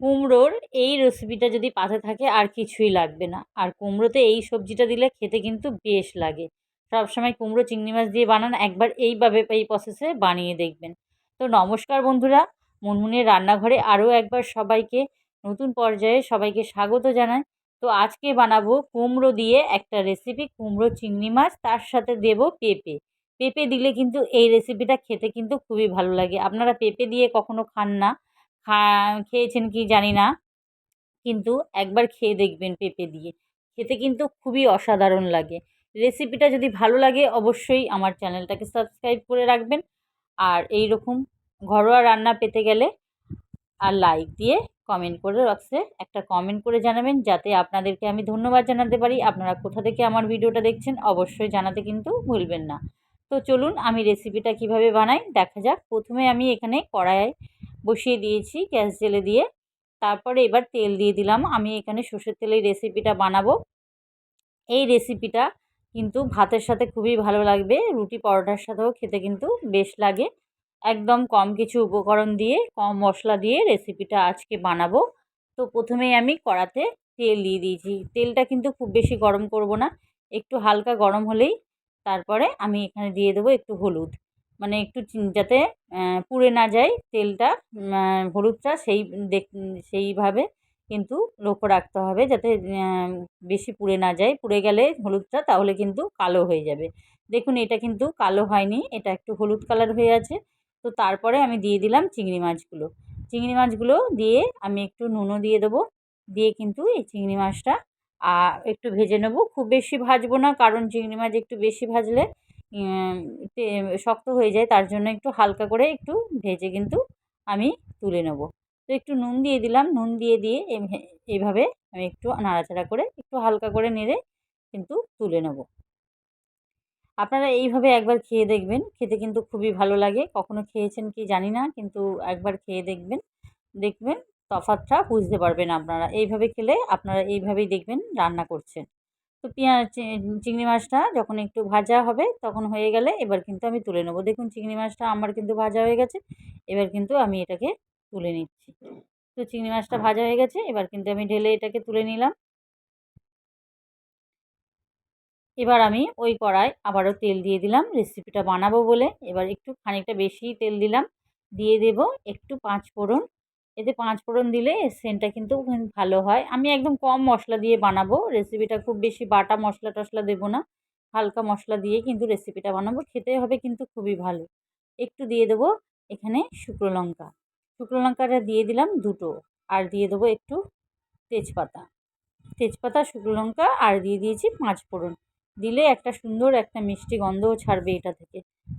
কুমড়োর এই রেসিপিটা যদি পাতে থাকে, আর কিছুই লাগবে না। আর কুমড়োতে এই সবজিটা দিলে খেতে কিন্তু বেশ লাগে। সবসময় কুমড়ো, চিংড়ি মাছ দিয়ে বানান, একবার এইভাবে এই প্রসেসে বানিয়ে দেখবেন। তো নমস্কার বন্ধুরা, মুনমুনের রান্নাঘরে আরও একবার সবাইকে নতুন পর্যায়ে সবাইকে স্বাগত জানাই। তো আজকে বানাবো কুমড়ো দিয়ে একটা রেসিপি কুমড়ো, চিংড়ি মাছ, তার সাথে দেব পেঁপে। পেঁপে দিলে কিন্তু এই রেসিপিটা খেতে কিন্তু খুবই ভালো লাগে। আপনারা পেঁপে দিয়ে কখনো খান না। খেয়েছেন কি জানি না। কিন্তু একবার খেয়ে দেখবেন পেঁপে দিয়ে। খেতে কিন্তু খুবই অসাধারণ লাগে। রেসিপিটা যদি ভালো লাগে অবশ্যই আমার চ্যানেলটাকে সাবস্ক্রাইব করে রাখবেন। আর এই রকম ঘরোয়া রান্না পেতে গেলে আর লাইক দিয়ে কমেন্ট করে বক্সে একটা কমেন্ট করে জানাবেন যাতে আপনাদেরকে আমি ধন্যবাদ জানাতে পারি। আপনারা কোথা থেকে আমার ভিডিওটা দেখছেন অবশ্যই জানাতে কিন্তু ভুলবেন না। তো চলুন আমি রেসিপিটা কীভাবে বানাই দেখা যাক। প্রথমে আমি এখানে কড়াই বসিয়ে দিয়েছি গ্যাস জেলে দিয়ে। তারপরে এবার তেল দিয়ে দিলাম। আমি এখানে সর্ষের তেলের রেসিপিটা বানাবো। এই রেসিপিটা কিন্তু ভাতের সাথে খুবই ভালো লাগবে। রুটি পরোটার সাথেও খেতে কিন্তু বেশ লাগে। একদম কম কিছু উপকরণ দিয়ে, কম মশলা দিয়ে রেসিপিটা আজকে বানাবো। তো প্রথমেই আমি কড়াতে তেল দিয়ে দিয়েছি। তেলটা কিন্তু খুব বেশি গরম করব না। একটু হালকা গরম হলেই তারপরে আমি এখানে দিয়ে দেবো একটু হলুদ। মানে একটু যাতে পুড়ে না যায় তেলটা হলুদটা সেই, দেখ, সেইভাবে কিন্তু লক্ষ্য রাখতে হবে যাতে বেশি পুড়ে না যায়। পুড়ে গেলে হলুদটা তাহলে কিন্তু কালো হয়ে যাবে। দেখুন, এটা কিন্তু কালো হয়নি, এটা একটু হলুদ কালার হয়ে আছে। তো তারপরে আমি দিয়ে দিলাম চিংড়ি মাছগুলো। চিংড়ি মাছগুলো দিয়ে আমি একটু নুনও দিয়ে দেবো। দিয়ে কিন্তু এই চিংড়ি মাছটা একটু ভেজে নেব। খুব বেশি ভাজবো না, কারণ চিংড়ি মাছ একটু বেশি ভাজলে শক্ত হয়ে যায়, তার জন্য একটু হালকা করে একটু ভেজে কিন্তু আমি তুলে নেব। তো একটু নুন দিয়ে দিলাম, নুন দিয়ে দিয়ে এইভাবে আমি একটু নাড়াচাড়া করে একটু হালকা করে নেড়ে কিন্তু তুলে নেব। আপনারা এইভাবে একবার খেয়ে দেখবেন, খেতে কিন্তু খুবই ভালো লাগে। কখনো খেয়েছেন কি জানি না, কিন্তু একবার খেয়ে দেখবেন দেখবেন তফাতটা বুঝতে পারবেন আপনারা। এইভাবে খেলে আপনারা এইভাবেই দেখবেন রান্না করছেন। তো পেঁয়াজ চিংড়ি মাছটা যখন একটু ভাজা হবে তখন হয়ে গেলে এবার কিন্তু আমি তুলে নেব। দেখুন চিংড়ি মাছটা আমার কিন্তু ভাজা হয়ে গেছে, এবার কিন্তু আমি এটাকে তুলে নিচ্ছি। তো চিংড়ি মাছটা ভাজা হয়ে গেছে, এবার কিন্তু আমি ঢেলে এটাকে তুলে নিলাম। এবার আমি ওই কড়াই আবারও তেল দিয়ে দিলাম রেসিপিটা বানাবো বলে। এবার একটু খানিকটা বেশি তেল দিলাম, দিয়ে দেব একটু পাঁচ ফোড়ন এতে পাঁচ ফোড়ন দিলে সেন্টটা কিন্তু ভালো হয়। আমি একদম কম মশলা দিয়ে বানাবো রেসিপিটা খুব বেশি বাটা মশলা টশলা দেবো না। হালকা মশলা দিয়ে কিন্তু রেসিপিটা বানাবো, খেতে হবে কিন্তু খুবই ভালো। একটু দিয়ে দেবো এখানে শুকনো লঙ্কা। শুকনো লঙ্কাটা দিয়ে দিলাম দুটো, আর দিয়ে দেবো একটু তেজপাতা। তেজপাতা, শুকনো লঙ্কা, আর দিয়ে দিয়েছি পাঁচ ফোড়ন। দিলে একটা সুন্দর একটা মিষ্টি গন্ধও ছাড়বে এটা থেকে,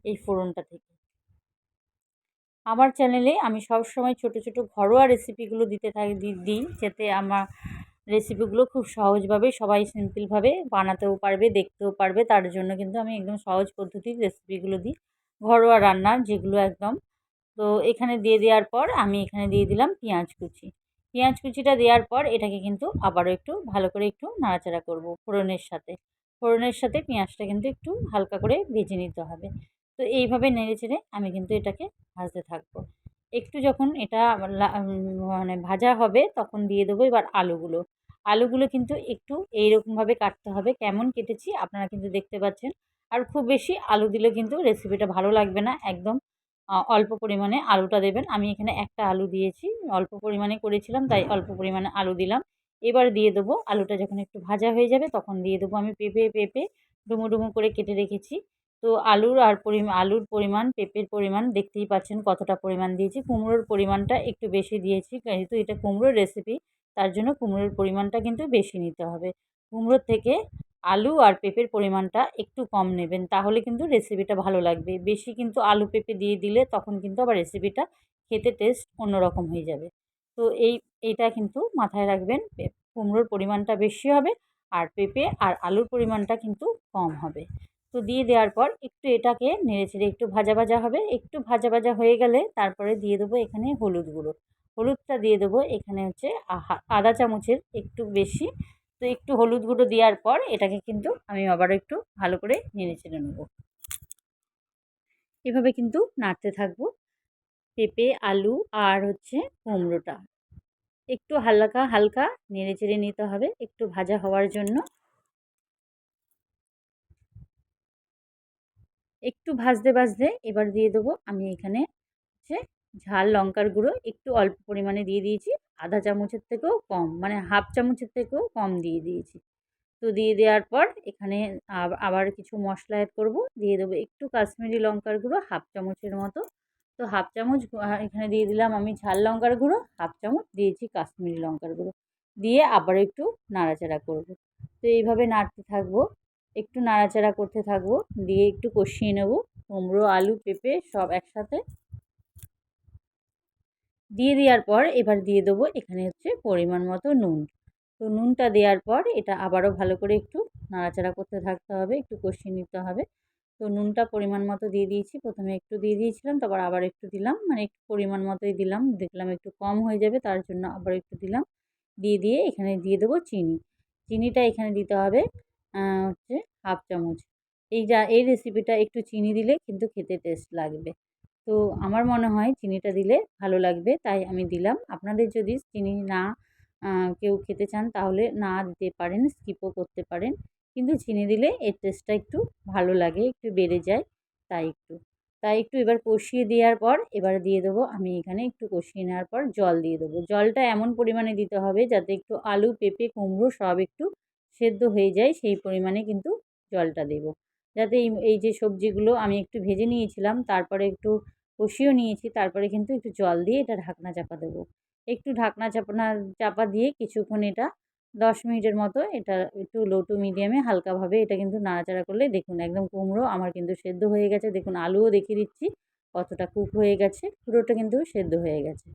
এই ফোড়নটা থেকে। আমার চ্যানেলে আমি সব সময় ছোটো ছোটো ঘরোয়া রেসিপিগুলো দিতে থাকি দিই, যাতে আমার রেসিপিগুলো খুব সহজভাবে, সবাই সিম্পলভাবে বানাতেও পারবে, দেখতেও পারবে। তার জন্য কিন্তু আমি একদম সহজ পদ্ধতির রেসিপিগুলো দিই। ঘরোয়া রান্নার যেগুলো একদম। তো এখানে দিয়ে দেওয়ার পর আমি এখানে দিয়ে দিলাম পেঁয়াজ কুচি। পেঁয়াজ কুচিটা দেওয়ার পর এটাকে কিন্তু আবারও একটু ভালো করে একটু নাড়াচাড়া করব ফোড়নের সাথে। ফোড়নের সাথে পেঁয়াজটা কিন্তু একটু হালকা করে ভেজে নিতে হবে। তো এইভাবে নেড়ে চেড়ে আমি কিন্তু এটাকে ভাজতে থাকব। একটু যখন এটা মানে ভাজা হবে তখন দিয়ে দেবো এবার আলুগুলো। আলুগুলো কিন্তু একটু এইরকমভাবে কাটতে হবে, কেমন কেটেছি আপনারা কিন্তু দেখতে পাচ্ছেন। আর খুব বেশি আলু দিলে কিন্তু রেসিপিটা ভালো লাগবে না, একদম অল্প পরিমাণে আলুটা দেবেন। আমি এখানে একটা আলু দিয়েছি, অল্প পরিমাণে করেছিলাম, তাই অল্প পরিমাণে আলু দিলাম। এবার দিয়ে দেবো আলুটা যখন একটু ভাজা হয়ে যাবে তখন দিয়ে দেবো আমি পেঁপে পেঁপে, ডুমো ডুমো করে কেটে রেখেছি। তো আলুর আর পরিমাণ আলুর পরিমাণ, পেঁপের পরিমাণ দেখতেই পাচ্ছেন কতটা পরিমাণ দিয়েছি। কুমড়োর পরিমাণটা একটু বেশি দিয়েছি যেহেতু এটা কুমড়োর রেসিপি তার জন্য কুমড়োর পরিমাণটা কিন্তু বেশি নিতে হবে। কুমড়োর থেকে আলু আর পেঁপের পরিমাণটা একটু কম নেবেন, তাহলে কিন্তু রেসিপিটা ভালো লাগবে। বেশি কিন্তু আলু, পেঁপে দিয়ে দিলে তখন কিন্তু আবার রেসিপিটা খেতে টেস্ট অন্যরকম হয়ে যাবে। তো এই এইটা কিন্তু মাথায় রাখবেন কুমড়োর পরিমাণটা বেশি হবে আর পেঁপে আর আলুর পরিমাণটা কিন্তু কম হবে। তো দিয়ে দেওয়ার পর একটু এটাকে নেড়ে চেড়ে একটু ভাজা ভাজা হবে। একটু ভাজা ভাজা হয়ে গেলে তারপরে দিয়ে দেবো এখানে হলুদ গুঁড়ো। হলুদটা দিয়ে দেবো এখানে হচ্ছে আদা চামচের একটু বেশি। তো একটু হলুদ গুঁড়ো দেওয়ার পর এটাকে কিন্তু আমি আবার একটু ভালো করে নেড়ে চেড়ে নেব। এভাবে কিন্তু নাড়তে থাকব। পেঁপে, আলু আর হচ্ছে কুমড়োটা। একটু হালকা হালকা নেড়ে চেড়ে নিতে হবে। একটু ভাজা হওয়ার জন্য একটু ভাজতে ভাজতে এবার দিয়ে দেবো আমি এখানে হচ্ছে ঝাল, লঙ্কার গুঁড়ো। একটু অল্প পরিমাণে দিয়ে দিয়েছি। আধা চামচের থেকেও কম মানে হাফ চামচের থেকেও কম দিয়ে দিয়েছি। তো দিয়ে দেওয়ার পর এখানে আবার কিছু মশলা অ্যাড করব। দিয়ে দেবো একটু কাশ্মীরি লঙ্কার গুঁড়ো, হাফ চামচের মতো। তো হাফ চামচ এখানে দিয়ে দিলাম আমি ঝাল লঙ্কার গুঁড়ো, হাফ চামচ দিয়েছি কাশ্মীরি লঙ্কার গুঁড়ো। দিয়ে আবার একটু নাড়াচাড়া করব। তো এইভাবে নাড়তে থাকব। একটু নাড়াচাড়া করতে থাকব। দিয়ে একটু কষিয়ে নেব। কুমড়ো, আলু, পেঁপে সব একসাথে। দিয়ে দেওয়ার পর এবার দিয়ে দেবো এখানে হচ্ছে পরিমাণ মতো নুন। তো নুনটা দেওয়ার পর এটা আবারও ভালো করে একটু নাড়াচাড়া করতে থাকতে হবে, একটু কষিয়ে নিতে হবে। তো নুনটা পরিমাণ মতো দিয়ে দিয়েছি। প্রথমে একটু দিয়ে দিয়েছিলাম, তারপর আবার একটু দিলাম। মানে একটু পরিমাণ মতোই দিলাম। দেখলাম একটু কম হয়ে যাবে, তার জন্য আবার একটু দিলাম। দিয়ে দিয়ে এখানে দিয়ে দেবো চিনি। চিনিটা এখানে দিতে হবে। হচ্ছে হাফ চামচ। এই যা, এই রেসিপিটা একটু চিনি দিলে কিন্তু খেতে টেস্ট লাগবে। তো আমার মনে হয় চিনিটা দিলে ভালো লাগবে, তাই আমি দিলাম। আপনাদের যদি চিনি না কেউ খেতে চান তাহলে না দিতে পারেন স্কিপও করতে পারেন। কিন্তু চিনি দিলে এর টেস্টটা একটু ভালো লাগে, একটু বেড়ে যায়, তাই একটু। তাই একটু এবার কষিয়ে দেওয়ার পর এবার দিয়ে দেবো, আমি এখানে একটু কষিয়ে নেওয়ার পর জল দিয়ে দেবো। জলটা এমন পরিমাণে দিতে হবে যাতে একটু আলু, পেঁপে, কুমড়ো সব একটু সেদ্ধ হয়ে যায়, সেই পরিমাণে কিন্তু জলটা দেব। যাতে এই এই যে সবজিগুলো আমি একটু ভেজে নিয়েছিলাম, তারপরে একটু কষিয়েও নিয়েছি, তারপরে কিন্তু একটু জল দিয়ে এটা ঢাকনা চাপা দেবো। একটু ঢাকনা চাপানা, চাপা দিয়ে কিছুক্ষণ এটা দশ মিনিটের মতো এটা একটু লো টু মিডিয়ামে হালকাভাবে এটা কিন্তু নাড়াচাড়া করলে দেখুন একদম কুমড়ো আমার কিন্তু সেদ্ধ হয়ে গেছে। দেখুন আলুও দেখিয়ে দিচ্ছি কতটা কুক হয়ে গেছে, পুরোটা কিন্তু সেদ্ধ হয়ে গেছে।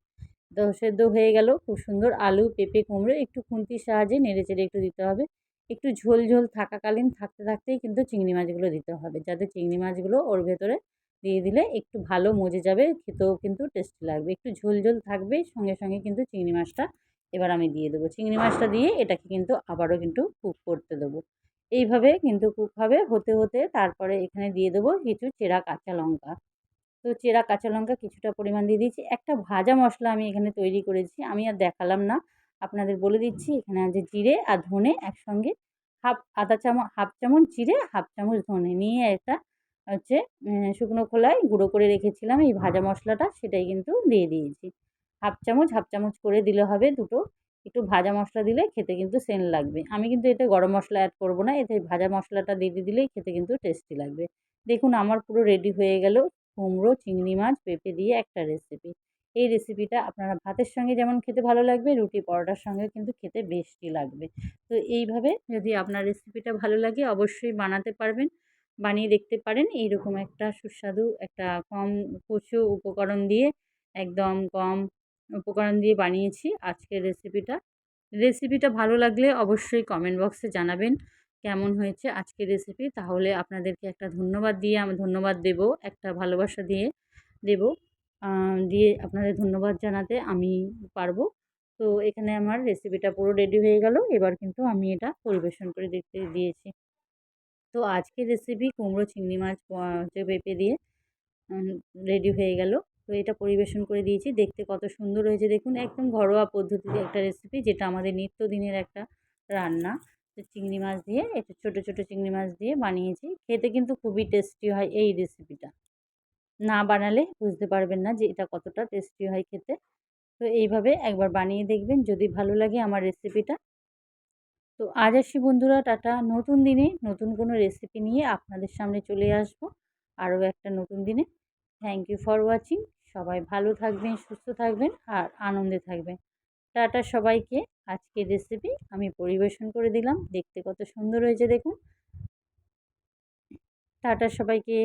তো সেদ্ধ হয়ে গেল, খুব সুন্দর আলু, পেঁপে, কুমড়ো একটু খুন্তির সাহায্যে নেড়ে চেড়ে একটু দিতে হবে। একটু ঝোল ঝোল থাকাকালীন থাকতে, থাকতেই কিন্তু চিংড়ি মাছগুলো দিতে হবে। যাতে চিংড়ি মাছগুলো ওর ভেতরে দিয়ে দিলে একটু ভালো মজে যাবে, খেতেও কিন্তু টেস্টি লাগবে। একটু ঝোল ঝোল থাকবে, সঙ্গে সঙ্গে কিন্তু চিংড়ি মাছটা এবার আমি দিয়ে দেবো। চিংড়ি মাছটা দিয়ে এটাকে কিন্তু আবারও কিন্তু কুক করতে দেবো। এইভাবে কিন্তু কুক হবে, হতে হতে তারপরে এখানে দিয়ে দেবো কিছু চেরা কাঁচা লঙ্কা। তো চেরা কাঁচা লঙ্কা কিছুটা পরিমাণ দিয়ে দিয়েছি। একটা ভাজা মশলা আমি এখানে তৈরি করেছি। আমি আর দেখালাম না। আপনাদের বলে দিচ্ছি, এখানে আছে জিরে আর ধনে একসঙ্গে হাফ, আধা চামচ, হাফ চামচ জিরে, হাফ চামচ ধনে নিয়ে একটা হচ্ছে শুকনো খোলায় গুঁড়ো করে রেখেছিলাম। এই ভাজা মশলাটা সেটাই কিন্তু দিয়ে দিয়েছি। হাফ চামচ হাফ চামচ করে দিলে হবে দুটো। একটু ভাজা মশলা দিলে খেতে কিন্তু সেন্ট লাগবে। আমি কিন্তু এতে গরম মশলা অ্যাড করব না, এতে ভাজা মশলাটা দিয়ে দিলেই খেতে কিন্তু টেস্টি লাগবে। দেখুন, আমার পুরো রেডি হয়ে গেল। কুমড়ো, চিংড়ি মাছ পেঁপে দিয়ে একটা রেসিপি এই রেসিপিটা আপনারা ভাতের সঙ্গে যেমন খেতে ভালো লাগবে, রুটি পরোটার সঙ্গে কিন্তু খেতে বেশটি লাগবে। তো এইভাবে যদি আপনার রেসিপিটা ভালো লাগে, অবশ্যই বানাতে পারবেন, বানিয়ে দেখতে পারেন। এইরকম একটা সুস্বাদু একটা কম কচু উপকরণ দিয়ে, একদম কম উপকরণ দিয়ে বানিয়েছি আজকের রেসিপিটা রেসিপিটা ভালো লাগলে অবশ্যই কমেন্ট বক্সে জানাবেন কেমন হয়েছে আজকের রেসিপি তাহলে আপনাদেরকে একটা ধন্যবাদ দিয়ে আমি ধন্যবাদ দেব, একটা ভালোবাসা দিয়ে দেব। দিয়ে আপনাদের ধন্যবাদ জানাতে আমি পারব। তো এখানে আমার রেসিপিটা পুরো রেডি হয়ে গেল। এবার কিন্তু আমি এটা পরিবেশন করে দেখতে দিয়েছি। তো আজকের রেসিপি কুমড়ো, চিংড়ি মাছ পেঁপে দিয়ে রেডি হয়ে গেল। তো এটা পরিবেশন করে দিয়েছি। দেখতে কত সুন্দর হয়েছে। দেখুন, একদম ঘরোয়া পদ্ধতিতে একটা রেসিপি যেটা আমাদের নিত্যদিনের একটা রান্না। তো চিংড়ি মাছ দিয়ে একটু ছোটো ছোটো চিংড়ি মাছ দিয়ে বানিয়েছি। খেতে কিন্তু খুবই টেস্টি হয় এই রেসিপিটা না বানালে বুঝতে পারবেন না যে এটা কতটা টেস্টি হয় খেতে। তো এইভাবে একবার বানিয়ে দেখবেন, যদি ভালো লাগে আমার রেসিপিটা তো আজ আসি বন্ধুরা, টাটা। নতুন দিনে নতুন কোনো রেসিপি নিয়ে আপনাদের সামনে চলে আসব। আরও একটা নতুন দিনে। থ্যাংক ইউ ফর ওয়াচিং সবাই ভালো থাকবেন, সুস্থ থাকবেন আর আনন্দে থাকবেন। টাটা সবাইকে। আজকের রেসিপি আমি পরিবেশন করে দিলাম। দেখতে কত সুন্দর হয়েছে দেখুন। টাটা সবাইকে।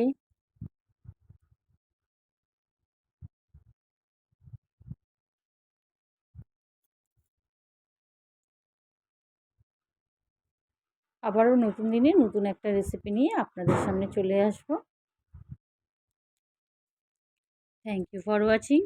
আবারও নতুন দিনে নতুন একটা রেসিপি নিয়ে আপনাদের সামনে চলে আসব। Thank you for watching